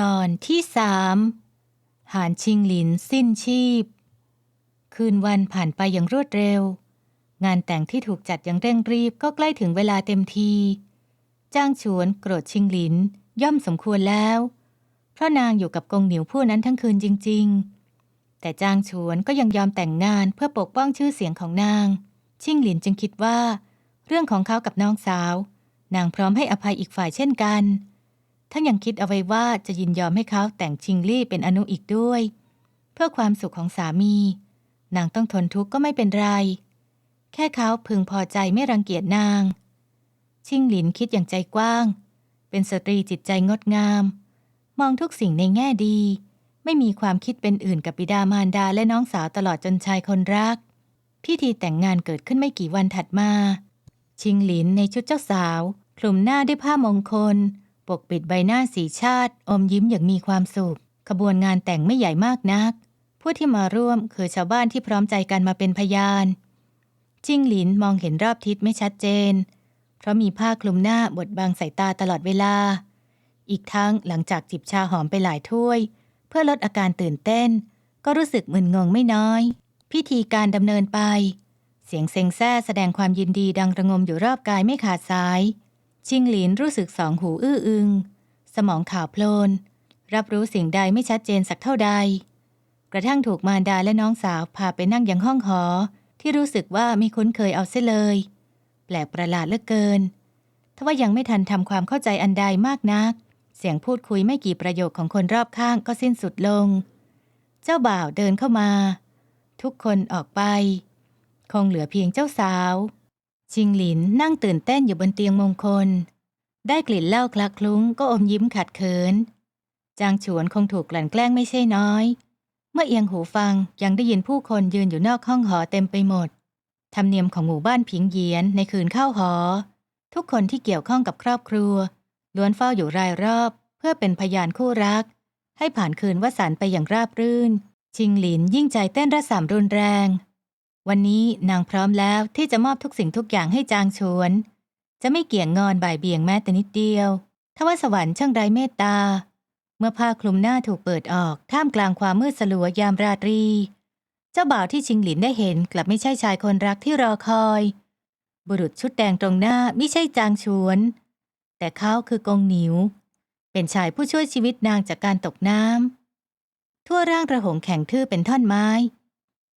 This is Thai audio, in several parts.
ตอนที่สามหานชิงหลินสิ้นชีพ คืนวันผ่านไปอย่างรวดเร็ว งานแต่งที่ถูกจัดอย่างเร่งรีบก็ใกล้ถึงเวลาเต็มที จ้างฉวนโกรธชิงหลินย่อมสมควรแล้ว เพราะนางอยู่กับกงหนิวผู้นั้นทั้งคืนจริง ๆ แต่จ้างฉวนก็ยังยอมแต่งงานเพื่อปกป้องชื่อเสียงของนาง ชิงหลินจึงคิดว่า เรื่องของเขากับน้องสาว นางพร้อมให้อภัยอีกฝ่ายเช่นกัน ทั้งยังคิดเอาไว้ว่าจะยินยอมให้เขาแต่งชิงลี่เป็นอนุอีกด้วย เพื่อความสุขของสามี นางต้องทนทุกข์ก็ไม่เป็นไร แค่เขาพึงพอใจไม่รังเกียจนาง ชิงหลินคิดอย่างใจกว้าง เป็นสตรีจิตใจงดงาม มองทุกสิ่งในแง่ดี ไม่มีความคิดเป็นอื่นกับบิดามารดาและน้องสาวตลอดจนชายคนรัก พิธีแต่งงานเกิดขึ้นไม่กี่วันถัดมา ชิงหลินในชุดเจ้าสาวคลุมหน้าด้วยผ้ามงคล ปกปิดใบหน้าสีชาติ อมยิ้มอย่างมีความสุข ขบวนงานแต่งไม่ใหญ่มากนัก ผู้ที่มาร่วมคือชาวบ้านที่พร้อมใจกันมาเป็นพยาน จิ้งหลินมองเห็นรอบทิศไม่ชัดเจน เพราะมีผ้าคลุมหน้าบดบังสายตาตลอดเวลา อีกทั้งหลังจากจิบชาหอมไปหลายถ้วย เพื่อลดอาการตื่นเต้น ก็รู้สึกมึนงงไม่น้อย พิธีการดำเนินไป เสียงเซ็งแซ่แสดงความยินดีดังระงมอยู่รอบกายไม่ขาดสาย ชิงหลินรู้สึกสองหูอื้ออึง สมองข่าวโพลน รับรู้สิ่งใดไม่ชัดเจนสักเท่าใด กระทั่งถูกมารดาและน้องสาวพาไปนั่งยังห้องหอ ที่รู้สึกว่าไม่คุ้นเคยเอาเสียเลย แปลกประหลาดเหลือเกินทว่ายังไม่ทันทำความเข้าใจอันใดมากนัก เสียงพูดคุยไม่กี่ประโยคของคนรอบข้างก็สิ้นสุดลง เจ้าบ่าวเดินเข้ามา ทุกคนออกไป คงเหลือเพียงเจ้าสาว ชิงหลินนั่งตื่นเต้นอยู่บนเตียงมงคล ได้กลิ่นเหล้าคลักคลุ้งก็อมยิ้มขัดเขิน จางฉวนคงถูกกลั่นแกล้งไม่ใช่น้อย เมื่อเอียงหูฟังยังได้ยินผู้คนยืนอยู่นอกห้องหอเต็มไปหมด ธรรมเนียมของหมู่บ้านผิงเยียนในคืนเข้าหอ ทุกคนที่เกี่ยวข้องกับครอบครัว ล้วนเฝ้าอยู่รายรอบ เพื่อเป็นพยานคู่รัก ให้ผ่านคืนวสันต์ไปอย่างราบรื่น ชิงหลินยิ่งใจเต้นระสำรุนแรง วันนี้นางพร้อมแล้วที่จะมอบทุกสิ่งทุกอย่างให้จางชวน จะไม่เกี่ยงงอนบ่ายเบี่ยงแม้แต่นิดเดียวทว่าสวรรค์ช่างไร้เมตตา เมื่อผ้าคลุมหน้าถูกเปิดออก ท่ามกลางความมืดสลัวยามราตรี เจ้าบ่าวที่ชิงหลินได้เห็นกลับไม่ใช่ชายคนรักที่รอคอย บุรุษชุดแดงตรงหน้าไม่ใช่จางชวน แต่เขาคือกงหนิว เป็นชายผู้ช่วยชีวิตนางจากการตกน้ำทั่วร่างระหงแข็งทื่อเป็นท่อนไม้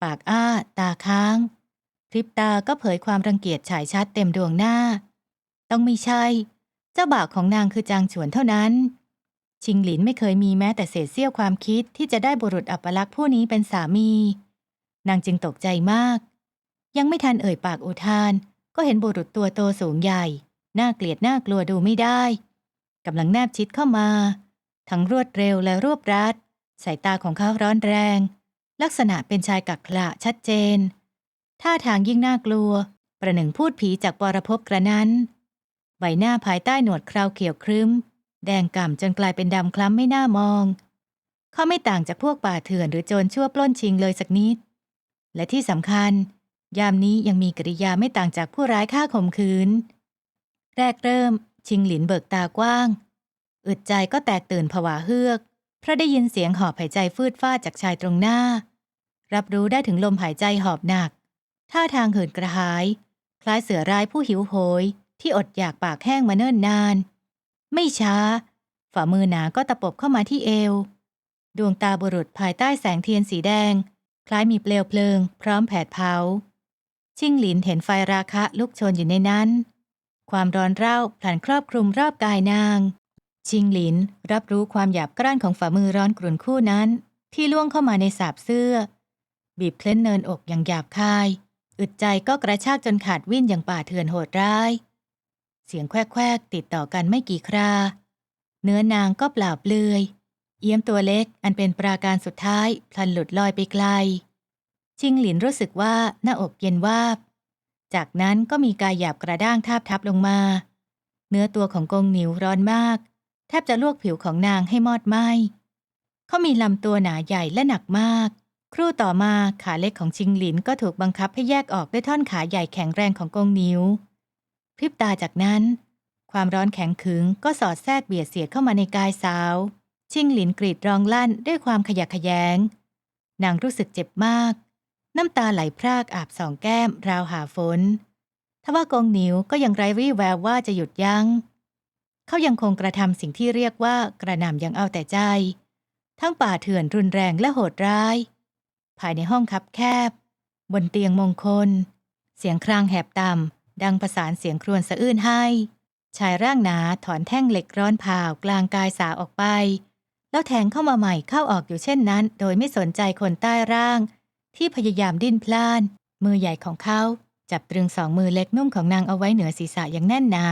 ปากอ้า ตาค้างพริบตาก็เผยความรังเกียจฉายชัดเต็มดวงหน้า ต้องไม่ใช่ เจ้าบ่าวของนางคือจางฉวนเท่านั้น ชิงหลินไม่เคยมีแม้แต่เศษเสี้ยวความคิดที่จะได้บุรุษอัปลักษณ์ผู้นี้เป็นสามี นางจึงตกใจมาก ยังไม่ทันเอ่ยปากอุทาน ก็เห็นบุรุษตัวโตสูงใหญ่น่าเกลียดน่ากลัวดูไม่ได้กำลังแนบชิดเข้ามา ทั้งรวดเร็วและรวบรัดสายตาของเขาร้อนแรง ลักษณะเป็นชายกักขระชัดเจน ท่าทางยิ่งน่ากลัว ประหนึ่งพูดผีจากปรภพกระนั้น ใบหน้าภายใต้หนวดคราวเขียวครึ้ม แดงก่ำจนกลายเป็นดำคล้ำไม่น่ามอง เขาไม่ต่างจากพวกป่าเถื่อนหรือโจรชั่วปล้นชิงเลยสักนิด และที่สำคัญ ยามนี้ยังมีกริยาไม่ต่างจากผู้ร้ายฆ่าข่มขืน แรกเริ่ม ชิงหลินเบิกตากว้าง อึดใจก็แตกตื่นผวาเฮือก เพราะได้ยินเสียงหอบหายใจฟืดฟาดจากชายตรงหน้า รับรู้ได้ถึงลมหายใจหอบหนัก ท่าทางเหินกระหาย คล้ายเสือร้ายผู้หิวโหย ที่อดอยากปากแห้งมาเนิ่นนาน ไม่ช้า ฝ่ามือหนาก็ตะปบเข้ามาที่เอว ดวงตาบุรุษภายใต้แสงเทียนสีแดง คล้ายมีเปลวเพลิง พร้อมแผดเผาชิงหลินเห็นไฟราคะลุกโชนอยู่ในนั้น ความร้อนเร่าพลันครอบคลุมรอบกายนาง ชิงหลิน รับรู้ความหยาบกร้านของฝ่ามือร้อนกรุ่นคู่นั้น ที่ล่วงเข้ามาในสาบเสื้อ บีบเคล้นเนินอกอย่างหยาบคาย อึดใจก็กระชากจนขาดวิ่นอย่างป่าเถื่อนโหดร้าย เสียงแควกๆติดต่อกันไม่กี่ครา เนื้อนางก็เปล่าเปลือย เอี้ยมตัวเล็กอันเป็นปราการสุดท้ายพลันหลุดลอยไปไกล ชิงหลินรู้สึกว่าหน้าอกเย็นวาบ จากนั้นก็มีกายหยาบกระด้างทาบทับลงมา เนื้อตัวของกงหนิวร้อนมาก บจะลวกผิวของนางให้มอดไหมเขามีลำตัวหนาใหญ่และหนักมาก ครู่ต่อมาขาเล็กของชิงหลินก็ถูกบังคับให้แยกออกด้วยท่อนขาใหญ่แข็งแรงของกงนิ้ว พริบตาจากนั้น ความร้อนแข็งขึงก็สอดแทรกเบียดเสียดเข้ามาในกายสาว ชิงหลินกรีดร้องลั่นด้วยความขยะแขยง นางรู้สึกเจ็บมาก น้ำตาไหลพรากอาบสองแก้มราวหาฝนทว่ากงนิ้วก็ยังไร้วี่แววว่าจะหยุดยัง้ง เขายังคงกระทำสิ่งที่เรียกว่ากระหน่ำยังเอาแต่ใจ ทั้งป่าเถื่อนรุนแรงและโหดร้าย ภายในห้องคับแคบ บนเตียงมงคล เสียงครางแหบต่ำดังประสานเสียงครวญสะอื้นให้ ชายร่างหนาถอนแท่งเหล็กร้อนเผากลางกายสาวออกไป แล้วแทงเข้ามาใหม่เข้าออกอยู่เช่นนั้น โดยไม่สนใจคนใต้ร่าง ที่พยายามดิ้นพล่าน มือใหญ่ของเขาจับตรึงสองมือเล็กนุ่มของนางเอาไว้เหนือศีรษะอย่างแน่นหนา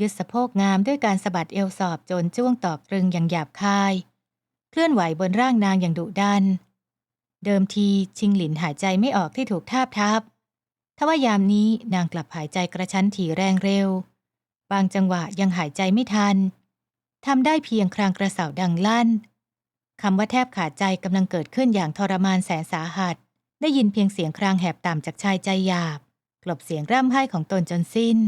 ยึดสะโพกงามด้วยการสะบัดเอวสอบจนจ้วงตอกตรึงอย่างหยาบคาย เคลื่อนไหวบนร่างนางอย่างดุดัน เดิมทีชิงหลินหายใจไม่ออกที่ถูกทาบทับทว่ายามนี้นางกลับหายใจกระชั้นถี่แรงเร็ว บางจังหวะยังหายใจไม่ทันทำได้เพียงครางกระเสาดังลั่นคำว่าแทบขาดใจกำลังเกิดขึ้นอย่างทรมานแสนสาหัส ได้ยินเพียงเสียงครางแหบต่ำจากชายใจหยาบ กลบเสียงร่ำไห้ของตนจนสิ้น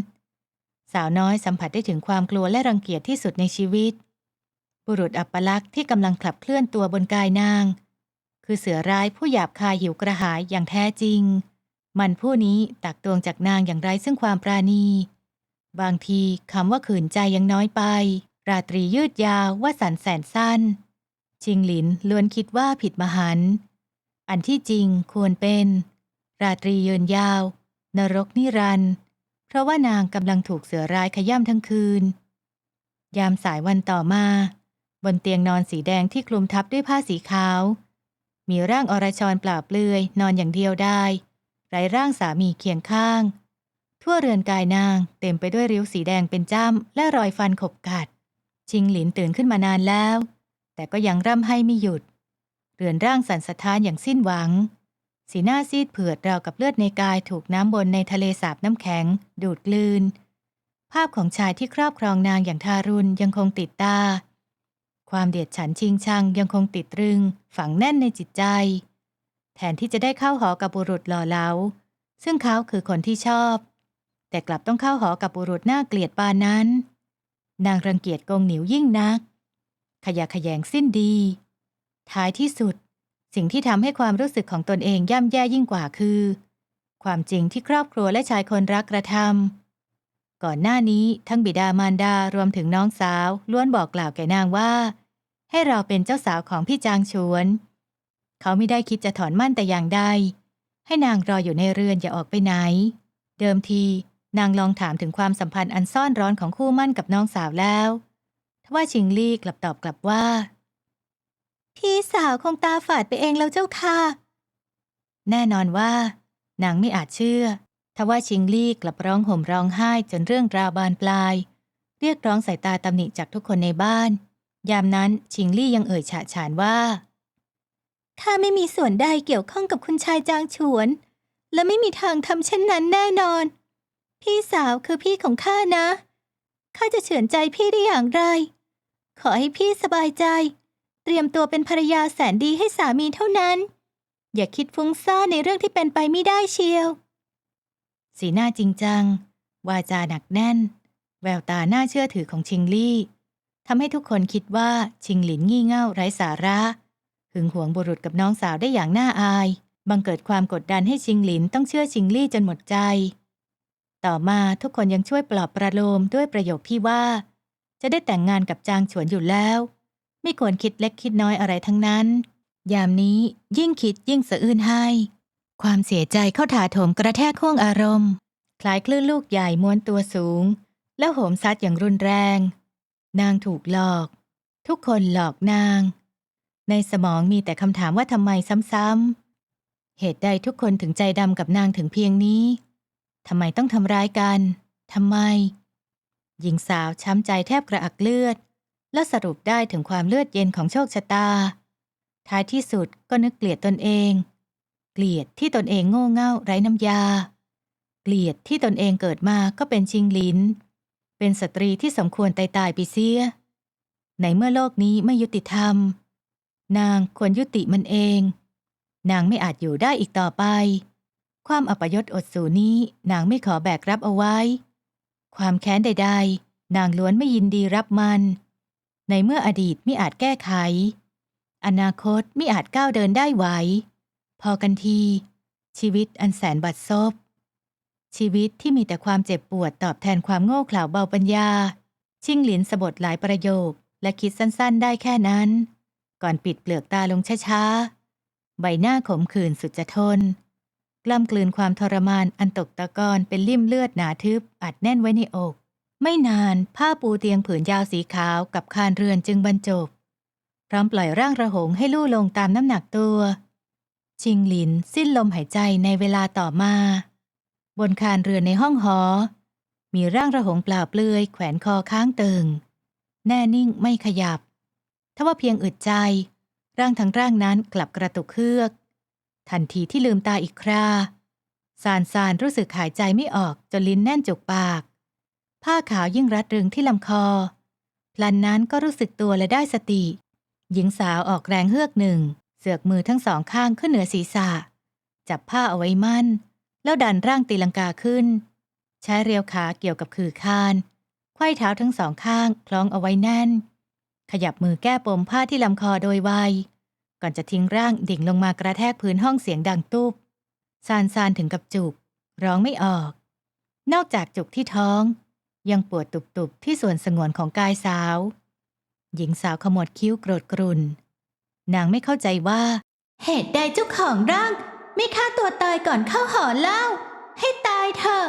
สาวน้อยสัมผัสได้ถึงความกลัวและรังเกียจที่สุดในชีวิต บุรุษอัปลักษณ์ที่กำลังขับเคลื่อนตัวบนกายนาง คือเสือร้ายผู้หยาบคายหิวกระหายอย่างแท้จริง มันผู้นี้ตักตวงจากนางอย่างไร้ซึ่งความปราณี บางทีคำว่าขืนใจยังน้อยไป ราตรียืดยาวว่าสันแสนสั้น ชิงหลินล้วนคิดว่าผิดมหันต์อันที่จริงควรเป็น ราตรีเยืนยาว นรกนิรันดร์ ราะว่านางกำลังถูกเสือร้ายขย่ำทั้งคืน ยามสายวันต่อมา บนเตียงนอนสีแดงที่คลุมทับด้วยผ้าสีขาว มีร่างอรชรเปล่าเปลือยนอนอย่างเดียวได้ ไร้ร่างสามีเคียงข้าง ทั่วเรือนกายนางเต็มไปด้วยริ้วสีแดงเป็นจ้ำและรอยฟันขบกัด ชิงหลินตื่นขึ้นมานานแล้ว แต่ก็ยังร่ำให้ไม่หยุด เรือนร่างสั่นสะท้านอย่างสิ้นหวัง สีหน้าซีดเผือดราวกับเลือดในกายถูกน้ำบนในทะเลสาบน้ำแข็ง ดูดกลืน ภาพของชายที่ครอบครองนางอย่างทารุณยังคงติดตา ความเดียดฉันชิงชังยังคงติดตรึง ฝังแน่นในจิตใจ แทนที่จะได้เข้าหอกับบุรุษหล่อเหลา ซึ่งเขาคือคนที่ชอบ แต่กลับต้องเข้าหอกับบุรุษน่าเกลียดปานนั้น นางรังเกียจกงหนิวยิ่งนัก ขยะแขยงสิ้นดี ท้ายที่สุด สิ่งที่ทำให้ความรู้สึกของตนเองย่ำแย่ยิ่งกว่าคือ ความจริงที่ครอบครัวและชายคนรักกระทำก่อนหน้านี้ทั้งบิดามารดารวมถึงน้องสาวล้วนบอกกล่าวแก่นางว่า ให้เราเป็นเจ้าสาวของพี่จางชวน เขาไม่ได้คิดจะถอนมั่นแต่อย่างใดให้นางรออยู่ในเรือนอย่าออกไปไหน เดิมทีนางลองถามถึงความสัมพันธ์อันซ่อนร้อนของคู่มั่นกับน้องสาวแล้วทว่าชิงลี่กลับตอบกลับว่า พี่สาวคงตาฝาดไปเองแล้วเจ้าค่ะ แน่นอนว่านางไม่อาจเชื่อทว่าชิงลี่กลับร้องห่มร้องไห้จนเรื่องราวบานปลาย เรียกร้องสายตาตำหนิจากทุกคนในบ้าน ยามนั้นชิงลี่ยังเอ่ยฉะฉานว่าข้าไม่มีส่วนใดเกี่ยวข้องกับคุณชายจางฉวน และไม่มีทางทำเช่นนั้นแน่นอน พี่สาวคือพี่ของข้านะข้าจะเฉือนใจพี่ได้อย่างไร ขอให้พี่สบายใจ เตรียมตัวเป็นภรรยาแสนดีให้สามีเท่านั้น อย่าคิดฟุ้งซ่านในเรื่องที่เป็นไปไม่ได้เชียว สีหน้าจริงจัง วาจาหนักแน่น แววตาน่าเชื่อถือของชิงลี่ทำให้ทุกคนคิดว่าชิงหลินงี่เง่าไร้สาระ หึงหวงบุรุษกับน้องสาวได้อย่างน่าอาย บังเกิดความกดดันให้ชิงหลินต้องเชื่อชิงลี่จนหมดใจ ต่อมาทุกคนยังช่วยปลอบประโลมด้วยประโยคที่ว่า จะได้แต่งงานกับจางฉวนอยู่แล้ว ไม่ควรคิดเล็กคิดน้อยอะไรทั้งนั้น ยามนี้ยิ่งคิดยิ่งสะอื้นให้ความเสียใจเข้าถาโถมกระแทกห่วงอารมณ์ คล้ายคลื่นลูกใหญ่ม้วนตัวสูง แล้วโหมซัดอย่างรุนแรง นางถูกหลอก ทุกคนหลอกนาง ในสมองมีแต่คำถามว่าทำไมซ้ำๆ เหตุใดทุกคนถึงใจดำกับนางถึงเพียงนี้ทำไมต้องทำร้ายกันทำไม หญิงสาวช้ำใจแทบกระอักเลือด และสรุปได้ถึงความเลือดเย็นของโชคชะตา ท้ายที่สุดก็นึกเกลียดตนเอง เกลียดที่ตนเองโง่เง่าไร้น้ำยา เกลียดที่ตนเองเกิดมาก็เป็นชิงลินเป็นสตรีที่สมควรตายตายๆไปเสียในเมื่อโลกนี้ไม่ยุติธรรม นางควรยุติมันเอง นางไม่อาจอยู่ได้อีกต่อไป ความอัปยศอดสูนี้นางไม่ขอแบกรับเอาไว้ ความแค้นใด ๆ นางล้วนไม่ยินดีรับมัน ในเมื่ออดีตมิอาจแก้ไข อนาคตมิอาจก้าวเดินได้ไหว พอกันที ชีวิตอันแสนบัดซบ ชีวิตที่มีแต่ความเจ็บปวดตอบแทนความโง่เขลาเบาปัญญา ชิ่งหลินสะบดหลายประโยค และคิดสั้นๆได้แค่นั้น ก่อนปิดเปลือกตาลงช้าๆ ใบหน้าขมขื่นสุดจะทน กล้ำกลืนความทรมานอันตกตะกอนเป็นลิ่มเลือดหนาทึบอัดแน่นไว้ในอก ไม่นานผ้าปูเตียงผืนยาวสีขาวกับคานเรือนจึงบรรจบ พร้อมปล่อยร่างระหงให้ลู่ลงตามน้ำหนักตัว ชิงหลินสิ้นลมหายใจในเวลาต่อมา บนคานเรือนในห้องหอ มีร่างระหงเปล่าเปลือยแขวนคอค้างตึง แน่นิ่งไม่ขยับทว่าเพียงอึดใจ ร่างทั้งร่างนั้นกลับกระตุกเฮือก ทันทีที่ลืมตาอีกคราซานซานรู้สึกหายใจไม่ออกจนลิ้นแน่นจุกปาก ผ้าขาวยิ่งรัดรึงที่ลำคอ พลันนั้นก็รู้สึกตัวและได้สติ หญิงสาวออกแรงเฮือกหนึ่ง เสือกมือทั้งสองข้างขึ้นเหนือศีรษะ จับผ้าเอาไว้มั่น แล้วดันร่างตีลังกาขึ้น ใช้เรียวขาเกี่ยวกับคือคานไขว้เท้าทั้งสองข้างคล้องเอาไว้แน่น ขยับมือแก้ปมผ้าที่ลำคอโดยไว ก่อนจะทิ้งร่างดิ่งลงมากระแทกพื้นห้องเสียงดังตุบซานซานถึงกับจุก ร้องไม่ออก นอกจากจุกที่ท้อง ยังปวดตุบๆ ที่ส่วนสงวนของกายสาว หญิงสาวขมวดคิ้วโกรธกรุนนางไม่เข้าใจว่า เหตุใดเจ้าของร่าง ไม่ฆ่าตัวตายก่อนเข้าหอเล่า ให้ตายเถอะ